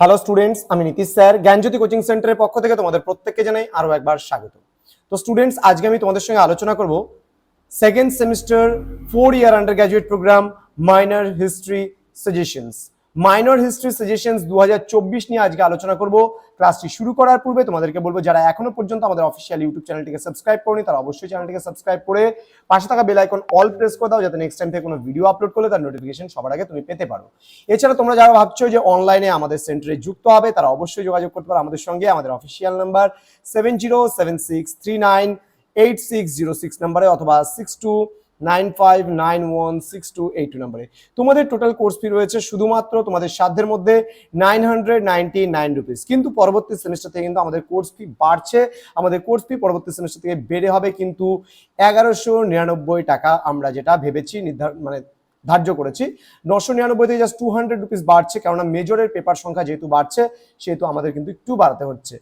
Hello students আমি Nitish sir, জ্ঞানজ্যোতি coaching সেন্টারের পক্ষ থেকে তোমাদের প্রত্যেককে জানাই আরও একবার স্বাগত। তো স্টুডেন্টস আজকে আমি তোমাদের সঙ্গে আলোচনা করব second semester four year under graduate programme minor history suggestions minor history suggestions দু নিয়ে আজকে আলোচনা করব। ক্লাসটি শুরু করার পূর্বে তোমাদেরকে বলব, যারা এখনও পর্যন্ত আমাদের অফিসিয়াল ইউটিউব চ্যানেলটিকে সাবস্ক্রাইব করনি, তারা অবশ্যই চ্যানেলটিকে সাবস্ক্রাইব করে পাশে থাকা বেল আইকন অল প্রেস করে দাও, যাতে নেক্সট টাইম থেকে কোনো ভিডিও আপলোড করলে তার নোটিফিকেশন সবার আগে তুমি পেতে পারো। এছাড়া তোমরা যারা ভাবছ যে অনলাইনে আমাদের সেন্টারে যুক্ত হবে, তারা অবশ্যই যোগাযোগ করতে পারো আমাদের সঙ্গে। আমাদের official number seven zero seven six three nine eight six zero six নাম্বারে অথবা six two nine five nine one six two eight two নাম্বারে। তোমাদের টোটাল কোর্স ফি রয়েছে শুধুমাত্র তোমাদের সাধ্যের মধ্যে nine hundred ninety nine rupees কিন্তু পরবর্তী সেমিস্টার থেকে কিন্তু আমাদের কোর্স ফি বাড়ছে। আমাদের কোর্স ফি পরবর্তী সেমিস্টার থেকে বেড়ে হবে কিন্তু এগারোশো নিরানব্বই টাকা আমরা যেটা ভেবেছি নির্ধারণ মানে ধার্য করেছি। নশো নিরানব্বই থেকে জাস্ট টু হান্ড্রেড রুপিস বাড়ছে কেননা মেজরের পেপার সংখ্যা যেহেতু বাড়ছে, সেহেতু আমাদের কিন্তু একটু বাড়াতে হচ্ছে।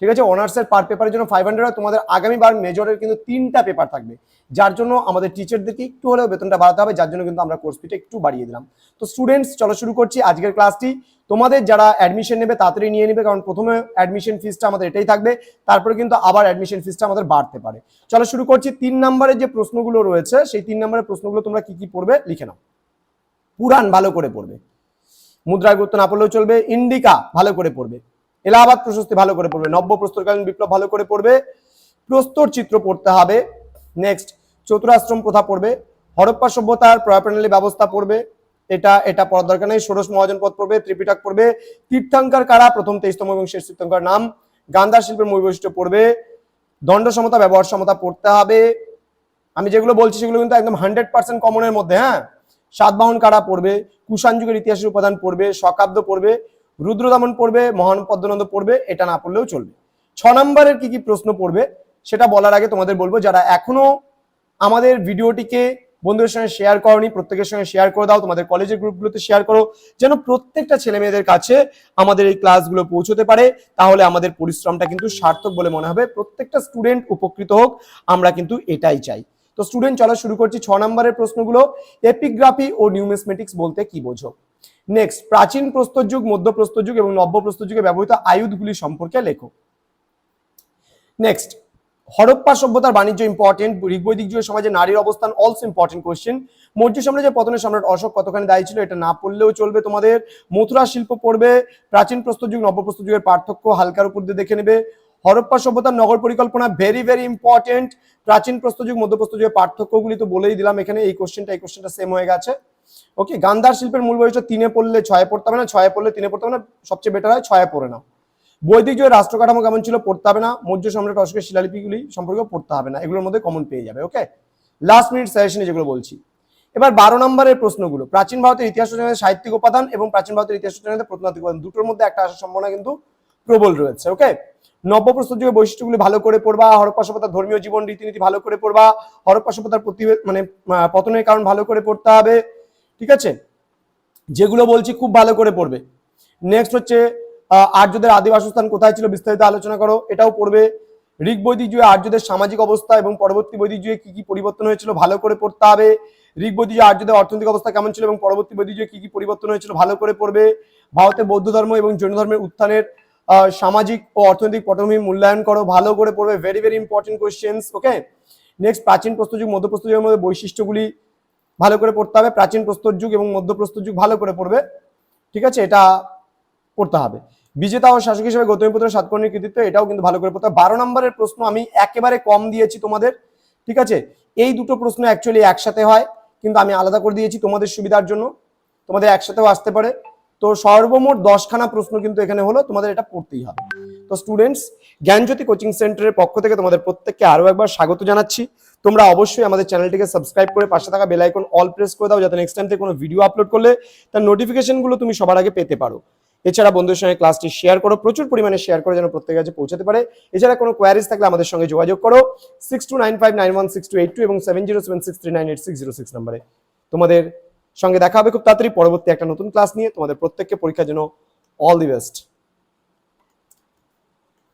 ঠিক আছে? অনার্সের পার পেপারের জন্য ফাইভ হান্ড্রেড তোমাদের আগামীবার মেজরের কিন্তু তিনটা পেপার থাকবে। যার জন্য আমাদের টিচারদেরকে একটু হলেও বেতনটা বাড়াতে হবে, যার জন্য কিন্তু আমরা কোর্স ফিটা একটু বাড়িয়ে দিলাম। তো স্টুডেন্টস চলো শুরু করছি আজকের ক্লাসটি তোমাদের যারা অ্যাডমিশন নেবে, তাড়াতাড়ি নিয়ে নেবে, কারণ প্রথমে অ্যাডমিশন ফিসটা আমাদের এটাই থাকবে। তারপরে কিন্তু আবার অ্যাডমিশন ফিসটা আমাদের বাড়তে পারে। চলো শুরু করছি। তিন নম্বরের যে প্রশ্নগুলো রয়েছে, সেই তিন নম্বরের প্রশ্নগুলো তোমরা কি কি পড়বে, লিখে নাও। পুরাণ ভালো করে পড়বে। মুদ্রার গুরুত্ব না পড়লেও চলবে। ইন্ডিকা ভালো করে পড়বে। এলাহাবাদ প্রশস্তি ভালো করে পড়বে, নব্য প্রস্তরকালীন বিপ্লব ভালো করে পড়বে, প্রস্তর চিত্র পড়তে হবে। নেক্সট চতুরাশ্রম প্রথা পড়বে, হরপ্পা সভ্যতার প্রয়াপ্রণালী ব্যবস্থা পড়বে, এটা এটা পড়ার দরকার নেই, ষোড়শ মহাজন পদ পড়বে, ত্রিপিটক পড়বে, তীর্থঙ্কর কারা? প্রথম তেইশতম এবং শেষ তীর্থঙ্কর নাম, গান্ধার শিল্পের মূল বৈশিষ্ট্য পড়বে, দণ্ড সমতা, ব্যবহার সমতা পড়তে হবে। আমি যেগুলো বলছি সেগুলো কিন্তু একদম হান্ড্রেড পার্সেন্ট কমনের মধ্যে হ্যাঁ? সাতবাহন কারা পড়বে? কুষাণ যুগের ইতিহাসের উপাদান পড়বে, শকাব্দ পড়বে রুদ্রদমন পড়বে, মহান পদ্মনন্দ পড়বে, এটা না পড়লেও চলবে। ছ নম্বরের কি কি প্রশ্ন পড়বে, সেটা বলার আগে তোমাদের বলব, যারা এখনও আমাদের ভিডিওটিকে বন্ধুদের সঙ্গে শেয়ার করনি, প্রত্যেকের সঙ্গে শেয়ার করে দাও, তোমাদের কলেজের গ্রুপগুলোতে শেয়ার করো, যেন প্রত্যেকটা ছেলে মেয়েদের কাছে আমাদের এই ক্লাসগুলো পৌঁছতে পারে, তাহলে আমাদের পরিশ্রমটা কিন্তু সার্থক বলে মনে হবে। প্রত্যেকটা স্টুডেন্ট উপকৃত হোক, আমরা কিন্তু এটাই চাই। তো স্টুডেন্ট চলা শুরু করছি ছ নম্বরের প্রশ্নগুলো এপিগ্রাফি ও নিউমেসমেটিক্স বলতে কি বোঝো? নেক্সট প্রাচীন প্রস্তর যুগ, মধ্য প্রস্তর যুগ এবং নব্য প্রস্তর যুগে ব্যবহৃত আয়ুধগুলি সম্পর্কে লেখো। নেক্সট হরপ্পা সভ্যতার বাণিজ্য ইম্পর্টেন্ট ঋগ্বৈদিক যুগের সমাজে নারীর অবস্থান অলসো ইম্পর্টেন্ট কোয়েশ্চেন মৌর্য সাম্রাজ্যের পতনের সম্রাট অশোক কতখানি দায়ী ছিল এটা না পড়লেও চলবে তোমাদের। মথুরা শিল্প পড়বে, প্রাচীন প্রস্তর যুগ নবপ্রস্তর যুগের পার্থক্য হালকার উপর দিয়ে দেখে নেবে। হরপ্পা সভ্যতার নগর পরিকল্পনা ভেরি ভেরি ইম্পর্টেন্ট প্রাচীন প্রস্তর যুগ মধ্যপ্রস্তর যুগের পার্থক্যগুলি তো বলেই দিলাম এখানে, এই কোশ্চেনটা এই কোশ্চেনটা সেম হয়ে গেছে। ওকে গান্ধার শিল্পের মূল বৈশিষ্ট্য তিনে পড়লে ছয়ে পড়তে হবে না, ছয়ে পড়লে তিনে পড়তে হবে না, সবচেয়ে বেটার হয় ছয়ে পড়ে নাও। বৈদিক যুগের রাষ্ট্র কাঠামো কেমন ছিল পড়তে হবে না, মৌর্য সম্রাট অশোকের শিলালিপিগুলি সম্পর্কে পড়তে হবে না, এগুলোর মধ্যে কমন পেয়ে যাবে ওকে লাস্ট মিনিট সাজেশনে যেগুলো বলছি। এবার বারো নম্বরের প্রশ্নগুলো, প্রাচীন ভারতের ইতিহাস রচনায় সাহিত্যিক উপাদান এবং প্রাচীন ভারতের ইতিহাস রচনায় প্রত্নতাত্ত্বিক উপাদান, দুটোর মধ্যে একটা আসার সম্ভাবনা কিন্তু প্রবল রয়েছে ওকে নব্যপ্রস্তর যুগের বৈশিষ্ট্যগুলি ভালো করে পড়বা, হরপ্পা সভ্যতার ধর্মীয় জীবন, রীতিনীতি ভালো করে পড়বা, হরপ্পা সভ্যতার প্রতি মানে পতনের কারণ ভালো করে পড়তে হবে ঠিক আছে? যেগুলো বলছি খুব ভালো করে পড়বে। নেক্সট হচ্ছে আর্যদের আদি বাসস্থান কোথায় ছিল বিস্তারিত আলোচনা করো। এটাও পড়বে। ঋগ বৈদিক যুগে আর্যদের সামাজিক অবস্থা এবং পরবর্তী বৈদিক যুগে কি কি পরিবর্তন হয়েছিল ভালো করে পড়তে হবে। ঋগ বৈদিক যুগে আর্যদের অর্থনৈতিক অবস্থা কেমন ছিল এবং পরবর্তী বৈদিক যুগে কি কি পরিবর্তন হয়েছিল ভালো করে পড়বে। ভারতে বৌদ্ধ ধর্ম এবং জৈন ধর্মের উত্থানের সামাজিক ও অর্থনৈতিক পটভূমি মূল্যায়ন করো। ভালো করে পড়বে। Very very important questions okay next প্রাচীন প্রস্তর যুগ মধ্যে বৈশিষ্ট্যগুলি ভালো করে পড়তে হবে, প্রাচীন প্রস্তর যুগ এবং মধ্য প্রস্তর যুগ ভালো করে পড়বে, ঠিক আছে? এটা পড়তে হবে। বিজেতা ও শাসক হিসেবে গৌতমীপুত্র সাতকর্ণীর কৃতিত্ব, এটাও কিন্তু ভালো করে পড়তে হবে। বারো নম্বরের প্রশ্ন আমি একেবারে কম দিয়েছি তোমাদের, ঠিক আছে? এই দুটো প্রশ্ন অ্যাকচুয়ালি একসাথে হয়, কিন্তু আমি আলাদা করে দিয়েছি তোমাদের সুবিধার জন্য, তোমাদের একসাথেও আসতে পারে। তো সর্বমোট দশখানা প্রশ্ন কিন্তু এখানে হলো, তোমাদের এটা পড়তেই হবে। তো স্টুডেন্টস জ্ঞানজ্যোতি কোচিং সেন্টারের পক্ষ থেকে তোমাদের প্রত্যেককে আরও একবার স্বাগত জানাচ্ছি। তোমরা অবশ্যই আমাদের চ্যানেলটিকে সাবস্ক্রাইব করে পাশে থাকা বেল আইকন অল প্রেস করে দাও, যাতে নেক্সট টাইম থেকে কোনো ভিডিও আপলোড করলে তার নোটিফিকেশনগুলো তুমি সবার আগে পেতে পারো। এছাড়া বন্ধুদের সঙ্গে ক্লাসটি শেয়ার করো, প্রচুর পরিমাণে শেয়ার করে যেন প্রত্যেকের কাছে পৌঁছাতে পারে। এছাড়া কোনো কোয়ারিজ থাকলে আমাদের সঙ্গে যোগাযোগ করো six two nine five nine one six two eight two এবং seven zero seven six three nine eight six zero six নাম্বারে তোমাদের সঙ্গে দেখা হবে খুব তাড়াতাড়ি, পরবর্তী একটা নতুন ক্লাস নিয়ে। তোমাদের প্রত্যেককে পরীক্ষার জন্য all the best